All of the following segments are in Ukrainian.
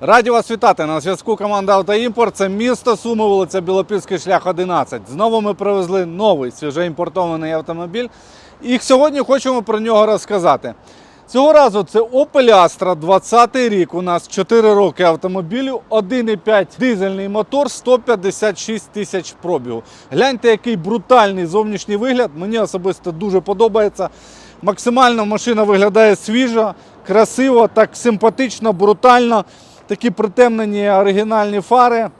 Раді вас вітати на зв'язку команда «Автоімпорт». Це місто Суми, вулиця Білопільський шлях 11. Знову ми привезли новий свіжоімпортований автомобіль. І сьогодні хочемо про нього розказати. Цього разу це Opel Astra, 20 рік. У нас 4 роки автомобілю, 1,5 дизельний мотор, 156 тисяч пробігу. Гляньте, який брутальний зовнішній вигляд. Мені особисто дуже подобається. Максимально машина виглядає свіжо, красиво, так симпатично, брутально. Такі притемнені оригінальні фари.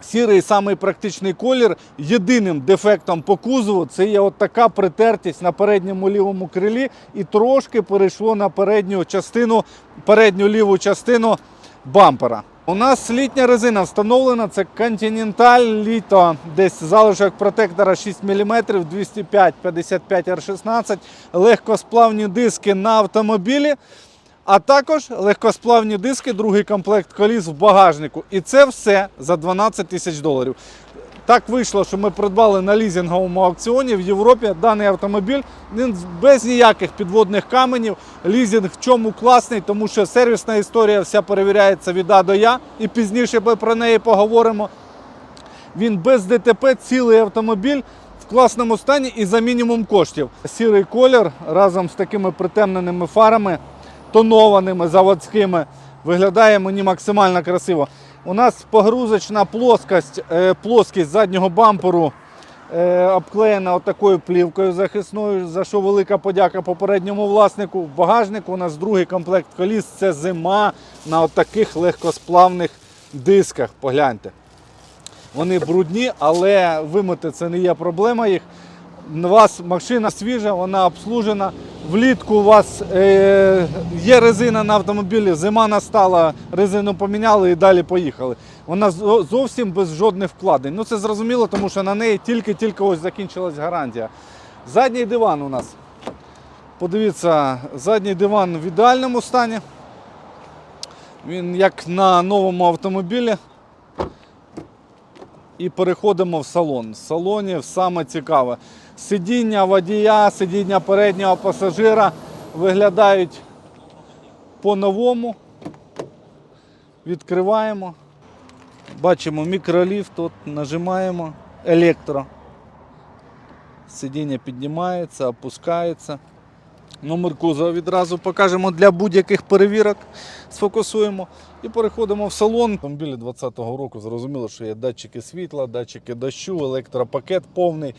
Сірий самий практичний колір. Єдиним дефектом по кузову це є от така притертість на передньому лівому крилі і трошки перейшло на передню частину, передню ліву частину бампера. У нас літня резина встановлена, це Continental літо, десь залишок протектора 6 мм, 205 55 R16, легкосплавні диски на автомобілі. А також легкосплавні диски, другий комплект коліс в багажнику. І це все за 12 тисяч доларів. Так вийшло, що ми придбали на лізинговому аукціоні в Європі даний автомобіль. Без ніяких підводних каменів. Лізинг в чому класний, тому що сервісна історія вся перевіряється від А до Я. І пізніше ми про неї поговоримо. Він без ДТП, цілий автомобіль в класному стані і за мінімум коштів. Сірий колір разом з такими притемненими фарами, тонованими заводськими, виглядає мені максимально красиво. У нас погрузочна плоскость, е, плоскість заднього бамперу е, обклеєна отакою плівкою захисною, за що велика подяка попередньому власнику. В багажнику у нас другий комплект коліс це зима на отаких легкосплавних дисках. Погляньте. Вони брудні, але вимити це не є проблема їх. У вас машина свіжа, вона обслужена. Влітку у вас е, є резина на автомобілі, зима настала, резину поміняли і далі поїхали. Вона зовсім без жодних вкладень. Ну це зрозуміло, тому що на неї тільки-тільки ось закінчилась гарантія. Задній диван у нас. Подивіться, задній диван в ідеальному стані. Він як на новому автомобілі. І переходимо в салон. В салоні саме цікаве. Сидіння водія, сидіння переднього пасажира виглядають по-новому. Відкриваємо. Бачимо мікроліфт, тут нажимаємо електро. Сидіння піднімається, опускається. Номер кузова відразу покажемо для будь-яких перевірок. Сфокусуємо і переходимо в салон. Автомобілі 2020 року зрозуміло, що є датчики світла, датчики дощу, електропакет повний,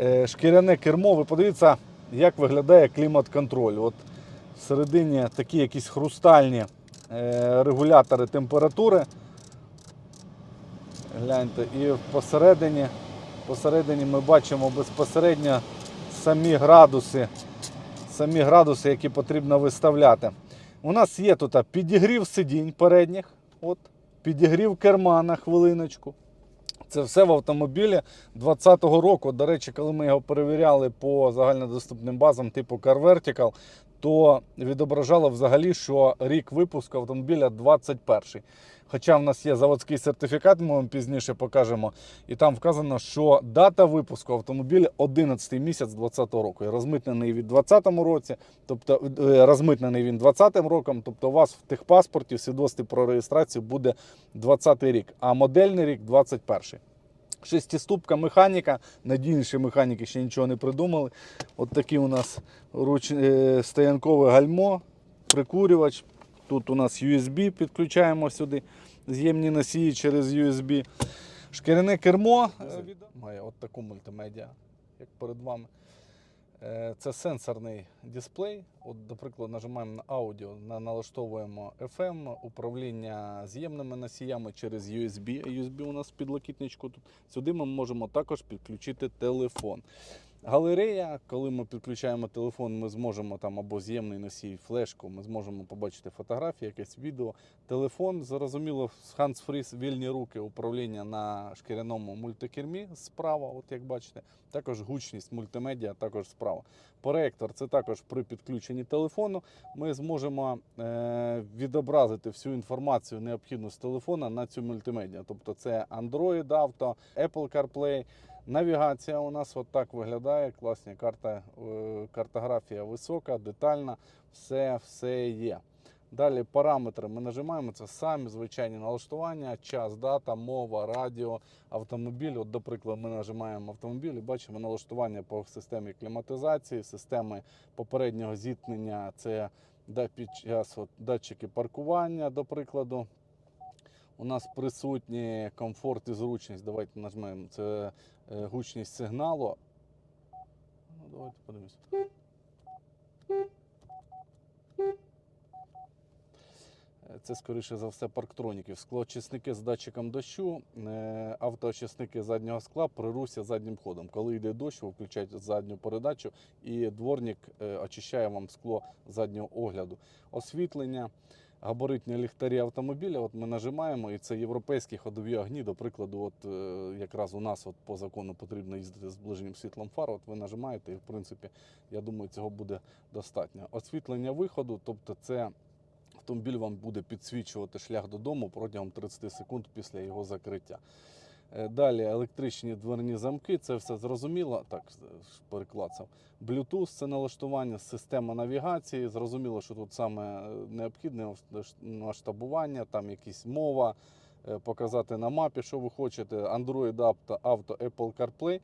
е, шкіряне кермо. Ви подивіться, як виглядає клімат-контроль. От всередині такі якісь хрустальні е, регулятори температури. Гляньте, і посередині, посередині ми бачимо безпосередньо самі градуси самі градуси, які потрібно виставляти. У нас є тут підігрів сидінь передніх, от, підігрів керма на хвилиночку. Це все в автомобілі 2020 року. До речі, коли ми його перевіряли по загальнодоступним базам типу Car Vertical, то відображало взагалі, що рік випуску автомобіля 21. Хоча в нас є заводський сертифікат, ми вам пізніше покажемо. І там вказано, що дата випуску автомобіля 11 місяць 2020 року. І розмитнений від 2020 році, тобто е, розмитнений він 2020 роком. Тобто у вас в техпаспорті в свідоцтві про реєстрацію буде 20 рік, а модельний рік 21. Шестиступка механіка, надійніші механіки ще нічого не придумали. От такі у нас руч... е, стоянкове гальмо, прикурювач. Тут у нас USB підключаємо сюди, з'ємні носії через USB. Шкіряне кермо е, має от таку мультимедіа, як перед вами. Е, Це сенсорний дисплей. От, до прикладу, нажимаємо на аудіо, налаштовуємо FM, управління з'ємними носіями через USB. USB у нас в підлокітничку тут. Сюди ми можемо також підключити телефон. Галерея, коли ми підключаємо телефон, ми зможемо там або з'ємний носій, флешку, ми зможемо побачити фотографії, якесь відео. Телефон, зрозуміло, hands-free, вільні руки, управління на шкіряному мультикермі справа, от як бачите. Також гучність мультимедіа, також справа. Проектор це також при підключенні телефону. Ми зможемо е, відобразити всю інформацію необхідну з телефона на цю мультимедіа. Тобто це Android Auto, Apple CarPlay. Навігація у нас от так виглядає. Класні карта, е, картографія висока, детальна, все, все є. Далі параметри ми нажимаємо це самі звичайні налаштування, час, дата, мова, радіо, автомобіль. От, до прикладу, ми нажимаємо автомобіль і бачимо налаштування по системі кліматизації, системи попереднього зіткнення. Це під час от, датчики паркування, до прикладу. У нас присутні комфорт і зручність. Давайте нажмемо. Це гучність сигналу. Ну, давайте подивимось. Е, Це, скоріше за все, парктроніків. Склоочисники з датчиком дощу, е, автоочисники заднього скла при русі заднім ходом. Коли йде дощ, ви включаєте задню передачу і дворник е, очищає вам скло заднього огляду. Освітлення, габаритні ліхтарі автомобіля. От ми нажимаємо, і це європейські ходові огні. До прикладу, от е, якраз у нас от по закону потрібно їздити з ближнім світлом фар. От ви нажимаєте, і в принципі, я думаю, цього буде достатньо. Освітлення виходу, тобто це автомобіль вам буде підсвічувати шлях додому протягом 30 секунд після його закриття. Е, Далі електричні дверні замки, це все зрозуміло. Так, переклацав. Bluetooth це налаштування, система навігації. Зрозуміло, що тут саме е, необхідне масштабування, там якісь мова, е, показати на мапі, що ви хочете. Android Auto, Auto Apple CarPlay.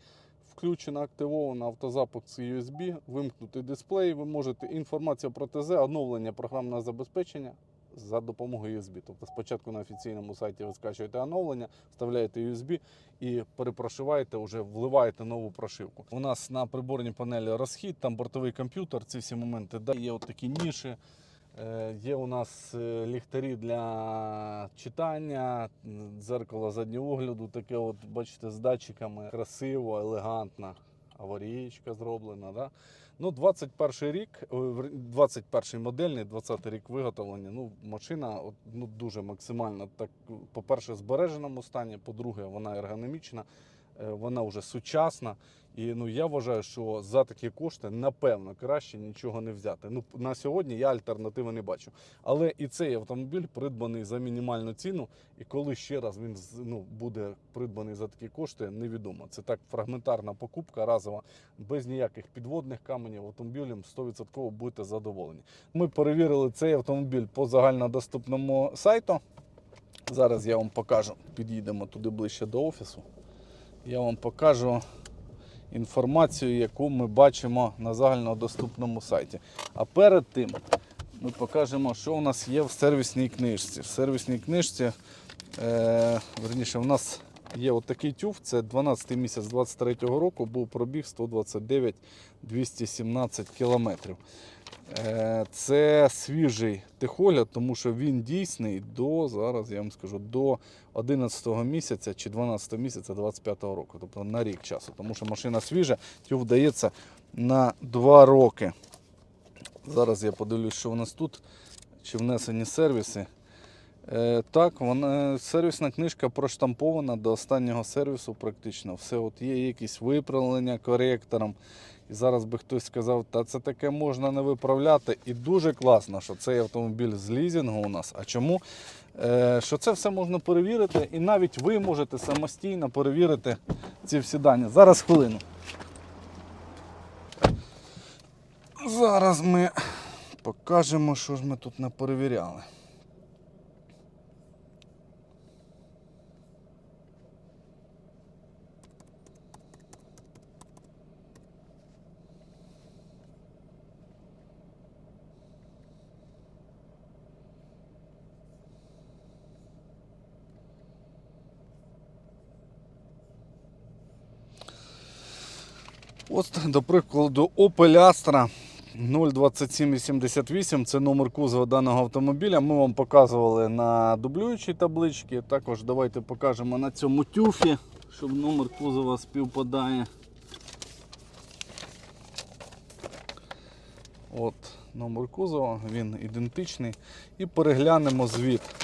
Включено, активовано автозапуск USB, вимкнутий дисплей. Ви можете інформація про ТЗ, оновлення програмного забезпечення за допомогою USB. Тобто спочатку на офіційному сайті ви скачуєте оновлення, вставляєте USB і перепрошиваєте, вже вливаєте нову прошивку. У нас на приборній панелі розхід, там бортовий комп'ютер, ці всі моменти. Да, є от такі ніші. Е, Є у нас е, ліхтарі для читання, дзеркало заднього огляду, таке, от, бачите, з датчиками. Красиво, елегантно. Аварієчка зроблена. Да? Ну, 21 рік, е, в- 21 модельний, 20 рік виготовлення. Ну, машина ну, дуже максимально так, по-перше, в збереженому стані, по-друге, вона ергономічна, е, вона вже сучасна. І ну, я вважаю, що за такі кошти, напевно, краще нічого не взяти. Ну, на сьогодні я альтернативи не бачу. Але і цей автомобіль придбаний за мінімальну ціну. І коли ще раз він ну, буде придбаний за такі кошти, невідомо. Це так фрагментарна покупка разова, без ніяких підводних каменів. Автомобілем 100% будете задоволені. Ми перевірили цей автомобіль по загальнодоступному сайту. Зараз я вам покажу. Під'їдемо туди ближче до офісу. Я вам покажу інформацію, яку ми бачимо на загальнодоступному сайті. А перед тим ми покажемо, що у нас є в сервісній книжці. В сервісній книжці, е, верніше, у нас є отакий тюф, це 12 місяць 23 року, був пробіг 129 217 кілометрів. Е, Це свіжий техогляд, тому що він дійсний до зараз, я вам скажу, до 11 місяця чи 12 місяця 25 року, тобто на рік часу. Тому що машина свіжа, тюф дається на 2 роки. Зараз я подивлюсь, що у нас тут, чи внесені сервіси. Е, так, вона, сервісна книжка проштампована до останнього сервісу практично. Все от є якісь виправлення коректором. І зараз би хтось сказав, та це таке можна не виправляти. І дуже класно, що цей автомобіль з лізінгу у нас. А чому? Е, що це все можна перевірити, і навіть ви можете самостійно перевірити ці всі дані. Зараз хвилину. Зараз ми покажемо, що ж ми тут не перевіряли. От, до прикладу, Opel Astra 02788 це номер кузова даного автомобіля. Ми вам показували на дублюючій табличці. Також давайте покажемо на цьому тюфі, щоб номер кузова співпадає. От номер кузова, він ідентичний. І переглянемо звіт.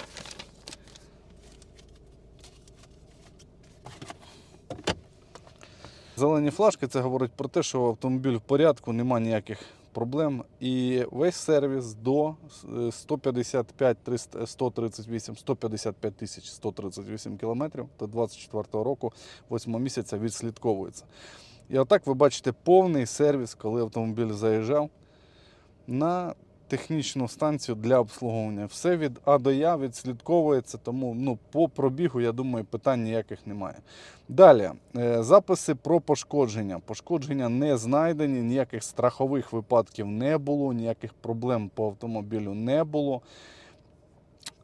Зелені флажки це говорить про те, що автомобіль в порядку, немає ніяких проблем. І весь сервіс до е, 155 300 138 155 тисяч 138 кілометрів до 24 року, 8 місяця відслідковується. І отак ви бачите повний сервіс, коли автомобіль заїжджав на технічну станцію для обслуговування. Все від А до Я відслідковується, тому ну, по пробігу, я думаю, питань ніяких немає. Далі, е, записи про пошкодження. Пошкодження не знайдені, ніяких страхових випадків не було, ніяких проблем по автомобілю не було.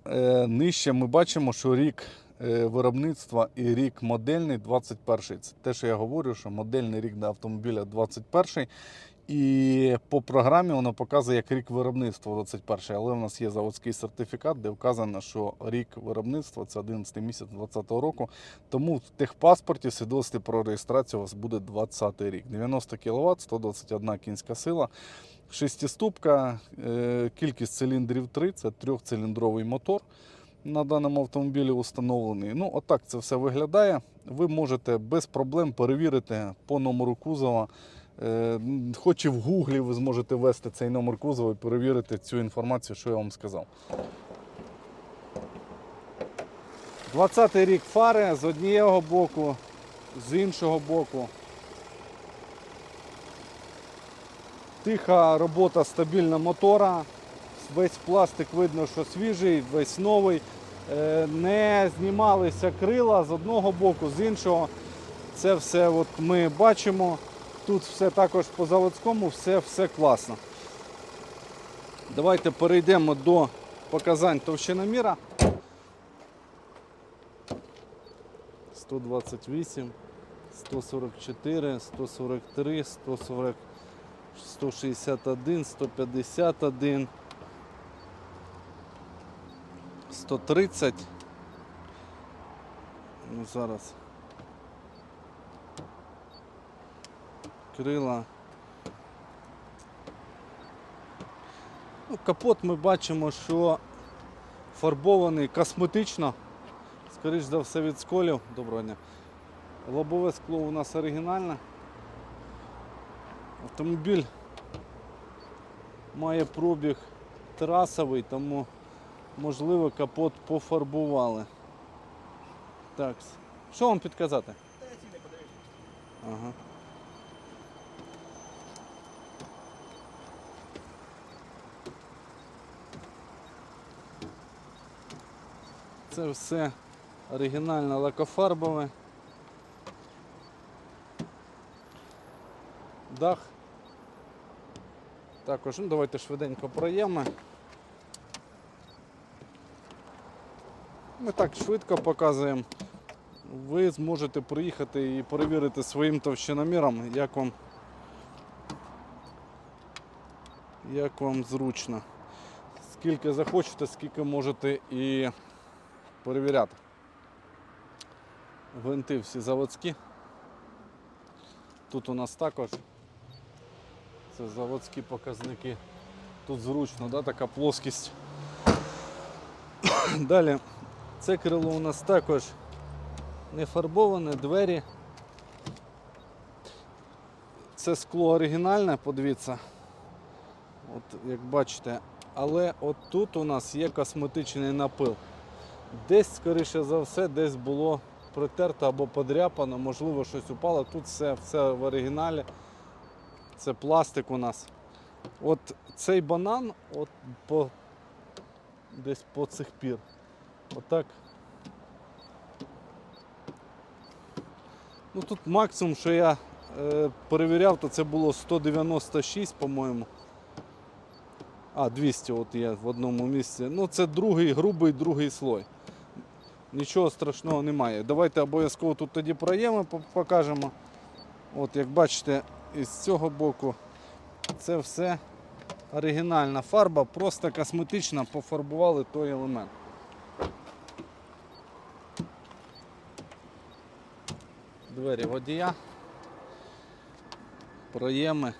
Е, Нижче ми бачимо, що рік е, виробництва і рік модельний 21. Це те, що я говорю, що модельний рік до автомобіля 21. І по програмі воно показує як рік виробництва 21, але в нас є заводський сертифікат, де вказано, що рік виробництва це 11 місяць 2020 року. Тому в техпаспорті свідоцтві про реєстрацію у вас буде 20 рік. 90 кВт, 121 кінська сила, шестиступка, е, кількість циліндрів 3, це трьохциліндровий мотор на даному автомобілі установлений. Ну, отак це все виглядає. Ви можете без проблем перевірити по номеру кузова. Е, Хоч і в гуглі ви зможете ввести цей номер кузова і перевірити цю інформацію, що я вам сказав. 20-й рік фари з однієго боку, з іншого боку. Тиха робота стабільна мотора. Весь пластик видно, що свіжий, весь новий. Е, Не знімалися крила з одного боку, з іншого. Це все от ми бачимо. Тут все також по заводському, все, все класно. Давайте перейдемо до показань товщиноміра. 128, 144, 143, 140, 161, 151, 130. Ну, зараз. Крила. Ну, капот ми бачимо, що фарбований косметично. Скоріш за все від сколів. Доброго дня. Лобове скло у нас оригінальне. Автомобіль має пробіг трасовий, тому можливо капот пофарбували. Так. Що вам підказати? Ага. Це все оригінальне лакофарбове. Дах. Також, ну давайте швиденько проємо. Ми так швидко показуємо. Ви зможете приїхати і перевірити своїм товщиноміром, як вам, як вам зручно. Скільки захочете, скільки можете і перевіряти. Гвинти всі заводські. Тут у нас також це заводські показники. Тут зручно, да, така плоскість. Далі це крило у нас також не фарбоване, двері. Це скло оригінальне, подивіться. От як бачите, але от тут у нас є косметичний напил. Десь, скоріше за все, десь було притерто або подряпано, можливо, щось упало. Тут все, все в оригіналі. Це пластик у нас. От цей банан от по, десь по цих пір. Отак. Ну тут максимум, що я е, перевіряв, то це було 196, по-моєму. А, 200 от є в одному місці. Ну це другий, грубий другий слой. Нічого страшного немає. Давайте обов'язково тут тоді проєми покажемо. От як бачите, із цього боку це все оригінальна фарба, просто косметично пофарбували той елемент. Двері водія, проєми.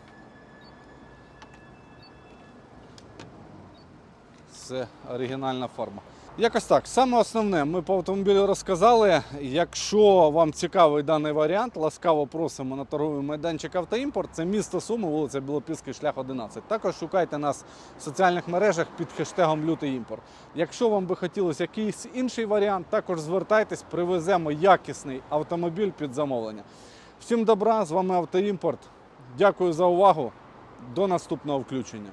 Це оригінальна фарба. Якось так. Саме основне, ми по автомобілю розказали. Якщо вам цікавий даний варіант, ласкаво просимо на торговий майданчик Автоімпорт. Це місто Суми, вулиця Білопільський шлях 11. Також шукайте нас в соціальних мережах під хештегом Лютий імпорт. Якщо вам би хотілося якийсь інший варіант, також звертайтесь, привеземо якісний автомобіль під замовлення. Всім добра, з вами Автоімпорт. Дякую за увагу. До наступного включення.